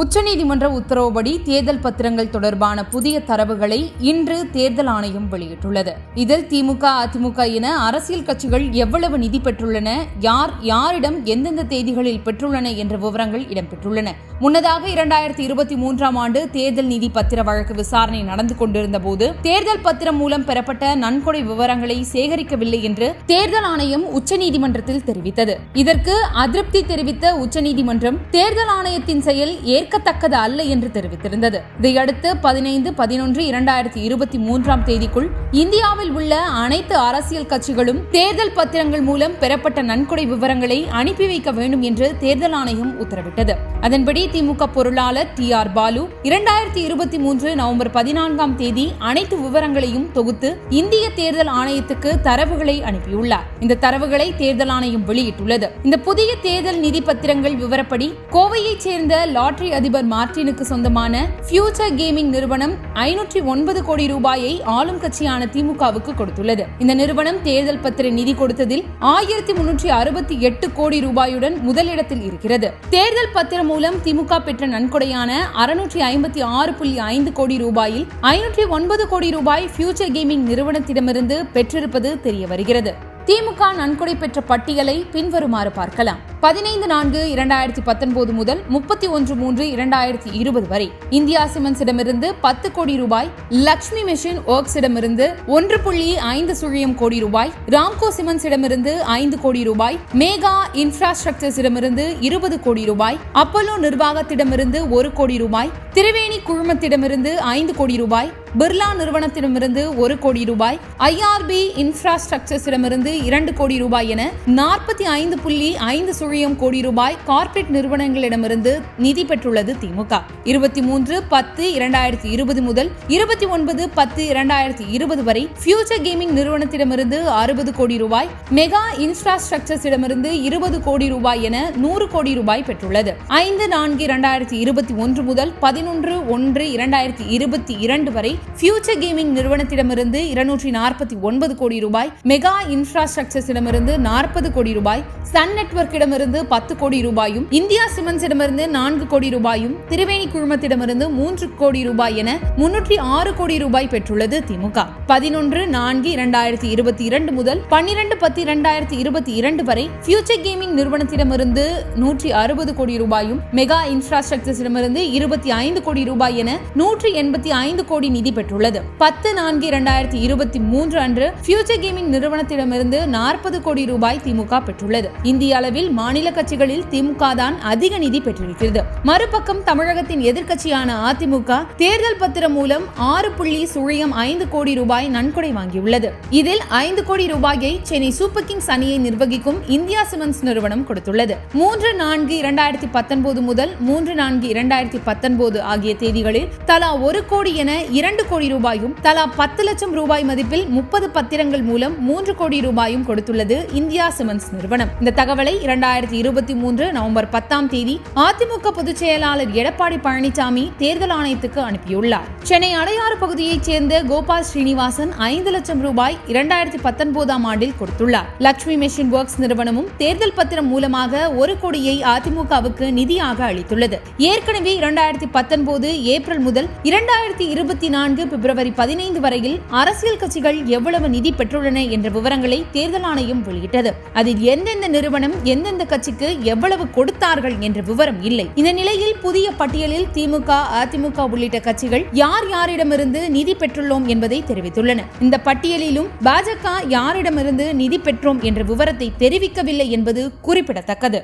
உச்சநீதிமன்ற உத்தரவுப்படி தேர்தல் பத்திரங்கள் தொடர்பான புதிய தரவுகளை இன்று தேர்தல் ஆணையம் வெளியிட்டுள்ளது. இதில் திமுக அதிமுக என அரசியல் கட்சிகள் எவ்வளவு நிதி பெற்றுள்ளன யார் யாரிடம் எந்தெந்த தேதிகளில் பெற்றுள்ளன என்ற விவரங்கள் இடம்பெற்றுள்ளன. முன்னதாக இரண்டாயிரத்தி இருபத்தி மூன்றாம் ஆண்டு தேர்தல் நிதி பத்திர வழக்கு விசாரணை நடந்து கொண்டிருந்த போது தேர்தல் பத்திரம் மூலம் பெறப்பட்ட நன்கொடை விவரங்களை சேகரிக்கவில்லை என்று தேர்தல் ஆணையம் உச்சநீதிமன்றத்தில் தெரிவித்தது. இதற்கு அதிருப்தி தெரிவித்த உச்சநீதிமன்றம் தேர்தல் ஆணையத்தின் செயல் ஏற்கத்தக்கது அல்ல என்று தெரிவித்திருந்தது. இதையடுத்து பதினைந்து பதினொன்று இரண்டாயிரத்தி இருபத்தி மூன்றாம் தேதிக்குள் இந்தியாவில் உள்ள அனைத்து அரசியல் கட்சிகளும் தேர்தல் பத்திரங்கள் மூலம் பெறப்பட்ட நன்கொடை விவரங்களை அனுப்பி வைக்க வேண்டும் என்று தேர்தல் ஆணையம் உத்தரவிட்டது. அதன்படி திமுக பொருளாளர் டி ஆர் பாலு இரண்டாயிரத்தி இருபத்தி மூன்று நவம்பர் பதினான்காம் தேதி அனைத்து விவரங்களையும் தொகுத்து இந்திய தேர்தல் ஆணையத்துக்கு தரவுகளை அனுப்பியுள்ளார். இந்த தரவுகளை தேர்தல் ஆணையம் வெளியிட்டுள்ளது. இந்த புதிய தேர்தல் நிதி பத்திரங்கள் விவரப்படி கோவையைச் சேர்ந்த லாட்டரி அதிபர் மார்டினுக்கு சொந்தமான ஃபியூச்சர் கேமிங் நிறுவனம் ஐநூற்றி ஒன்பது கோடி ரூபாயை ஆளும் கட்சியான திமுகவுக்கு கொடுத்துள்ளது. இந்த நிறுவனம் தேர்தல் பத்திர நிதி கொடுத்ததில் ஆயிரத்தி முன்னூற்றி அறுபத்தி எட்டு கோடி ரூபாயுடன் முதலிடத்தில் இருக்கிறது. தேர்தல் பத்திரம் மூலம் திமுக பெற்ற நன்கொடையான அறுநூற்றி ஐம்பத்தி ஆறு புள்ளி ஐந்து கோடி ரூபாயில் ஐநூற்றி ஒன்பது கோடி ரூபாய் ஃபியூச்சர் கேமிங் நிறுவனத்திடமிருந்து பெற்றிருப்பது தெரிய வருகிறது திமுக நன்கொடை பெற்ற பட்டியலை பின்வருமாறு பார்க்கலாம். பதினைந்து நான்கு இரண்டாயிரத்தி பத்தொன்பது முதல் முப்பத்தி ஒன்று மூன்று இரண்டாயிரத்தி இருபது வரை. இந்தியா சிமெண்ட்ஸிடமிருந்து பத்து கோடி ரூபாய் லக்ஷ்மி மிஷின் ஒர்க்ஸிடமிருந்து ஒன்று புள்ளி ஐந்து சுழியம் கோடி ரூபாய் ராம்கோ சிமெண்ட்ஸிடமிருந்து ஐந்து கோடி ரூபாய் மேகா இன்ஃப்ராஸ்ட்ரக்சர்ஸிடமிருந்து இருபது கோடி ரூபாய் அப்பல்லோ நிர்வாகத்திடமிருந்து ஒரு கோடி ரூபாய் திரிவேணி குழுமத்திடமிருந்து ஐந்து கோடி ரூபாய் பிர்லா நிறுவனத்திடமிருந்து ஒரு கோடி ரூபாய் ஐஆர்பி இன்ஃப்ராஸ்ட்ரக்சர்ஸிடமிருந்து இரண்டு கோடி ரூபாய் என நாற்பத்தி ஐந்து புள்ளி ஐந்து சுழியம் கோடி ரூபாய் கார்ப்பரேட் நிறுவனங்களிடமிருந்து நிதி பெற்றுள்ளது திமுக. இருபத்தி மூன்று பத்து இரண்டாயிரத்தி இருபது முதல் இருபத்தி ஒன்பது பத்து இரண்டாயிரத்தி இருபது வரை ஃபியூச்சர் கேமிங் நிறுவனத்திடமிருந்து அறுபது கோடி ரூபாய் மெகா இன்ஃப்ராஸ்ட்ரக்சர்ஸிடமிருந்து இருபது கோடி ரூபாய் என நூறு கோடி ரூபாய் பெற்றுள்ளது. ஐந்து நான்கு இரண்டாயிரத்தி இருபத்தி ஒன்று முதல் பதினொன்று ஒன்று இரண்டாயிரத்தி இருபத்தி இரண்டு வரை ஃபியூச்சர் கேமிங் நிறுவனத்திடமிருந்து இருநூற்றி நாற்பத்தி ஒன்பது கோடி ரூபாய் மெகா இன்ஃப்ராஸ்ட்ரக்சர்ஸிடமிருந்து நாற்பது கோடி ரூபாய் சன் நெட்வொர்க்கிடமிருந்து பத்து கோடி ரூபாயும் இந்தியா சிமெண்ட்ஸிடமிருந்து நான்கு கோடி ரூபாயும் திரிவேணி குழுமத்திடமிருந்து மூன்று கோடி ரூபாய் என முன்னூற்றி ஆறு கோடி ரூபாய் பெற்றுள்ளது திமுக. பதினொன்று நான்கு இரண்டாயிரத்தி இருபத்தி இரண்டு முதல் பன்னிரண்டு பத்து இரண்டாயிரத்தி இருபத்தி இரண்டு வரை ஃபியூச்சர் கேமிங் நிறுவனத்திடமிருந்து நூற்றி அறுபது கோடி ரூபாயும் மெகா இன்ஃப்ராஸ்ட்ரக்சர்ஸிடமிருந்து இருபத்தி ஐந்து கோடி ரூபாய் என நூற்றி எண்பத்தி ஐந்து கோடி நிதி பெற்றுள்ளது. பத்து நான்கு இரண்டாயிரத்தி இருபத்தி மூன்று அன்று ஃபியூச்சர் கேமிங் நிறுவனத்திடமிருந்து நாற்பது கோடி ரூபாய் திமுக பெற்றுள்ளது. இந்திய அளவில் மாநில கட்சிகளில் திமுக தான் அதிக நிதி பெற்றிருக்கிறது. மறுபக்கம் தமிழகத்தின் எதிர்க்கட்சியான அதிமுக தேர்தல் பத்திரம் மூலம் ஆறு புள்ளி சுழியம் ஐந்து கோடி ரூபாய் நன்கொடை வாங்கியுள்ளது. இதில் ஐந்து கோடி ரூபாயை சென்னை சூப்பர் கிங்ஸ் அணியை நிர்வகிக்கும் இந்தியா சிமெண்ட்ஸ் நிறுவனம் கொடுத்துள்ளது. மூன்று நான்கு இரண்டாயிரத்தி பத்தொன்பது முதல் மூன்று நான்கு இரண்டாயிரத்தி பத்தொன்பது ஆகிய தேதிகளில் தலா ஒரு கோடி என இரண்டு கோடி ரூபாயும் தலா பத்து லட்சம் ரூபாய் மதிப்பில் முப்பது பத்திரங்கள் மூலம் மூன்று கோடி ரூபாயும் கொடுத்துள்ளது இந்தியா சிமெண்ட்ஸ் நிறுவனம். இந்த தகவலை இரண்டாயிரத்தி இருபத்தி மூன்று நவம்பர் பத்தாம் தேதி அதிமுக பொதுச் செயலாளர் எடப்பாடி பழனிசாமி தேர்தல் ஆணையத்துக்கு அனுப்பியுள்ளார். சென்னை அடையாறு பகுதியைச் சேர்ந்த கோபால் ஸ்ரீனிவாசன் ஐந்து லட்சம் ரூபாய் இரண்டாயிரத்தி பத்தொன்பதாம் ஆண்டில் கொடுத்துள்ளார். லட்சுமி மெஷின் ஒர்க்ஸ் நிறுவனமும் தேர்தல் பத்திரம் மூலமாக ஒரு கோடியை அதிமுகவுக்கு நிதியாக அளித்துள்ளது. ஏற்கனவே இரண்டாயிரத்தி பத்தொன்பது ஏப்ரல் முதல் இரண்டாயிரத்தி இருபத்தி நான்கு பிப்ரவரி பதினைந்து வரையில் அரசியல் கட்சிகள் எவ்வளவு நிதி பெற்றுள்ளன என்ற விவரங்களை தேர்தல் ஆணையம் வெளியிட்டது. அதில் எந்தெந்த நிறுவனம் எந்தெந்த கட்சிக்கு எவ்வளவு கொடுத்தார்கள் என்ற விவரம் இல்லை. இந்த நிலையில் புதிய பட்டியலில் திமுக அதிமுக உள்ளிட்ட கட்சிகள் யார் யாரிடமிருந்து நிதி பெற்றுள்ளோம் என்பதை தெரிவித்துள்ளன. இந்த பட்டியலிலும் பாஜக யாரிடமிருந்து நிதி பெற்றோம் என்ற விவரத்தை தெரிவிக்கவில்லை என்பது குறிப்பிடத்தக்கது.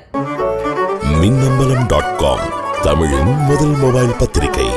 மின்னம்பலம் டாட் காம் தமிழின் முதல் மொபைல் பத்திரிகை.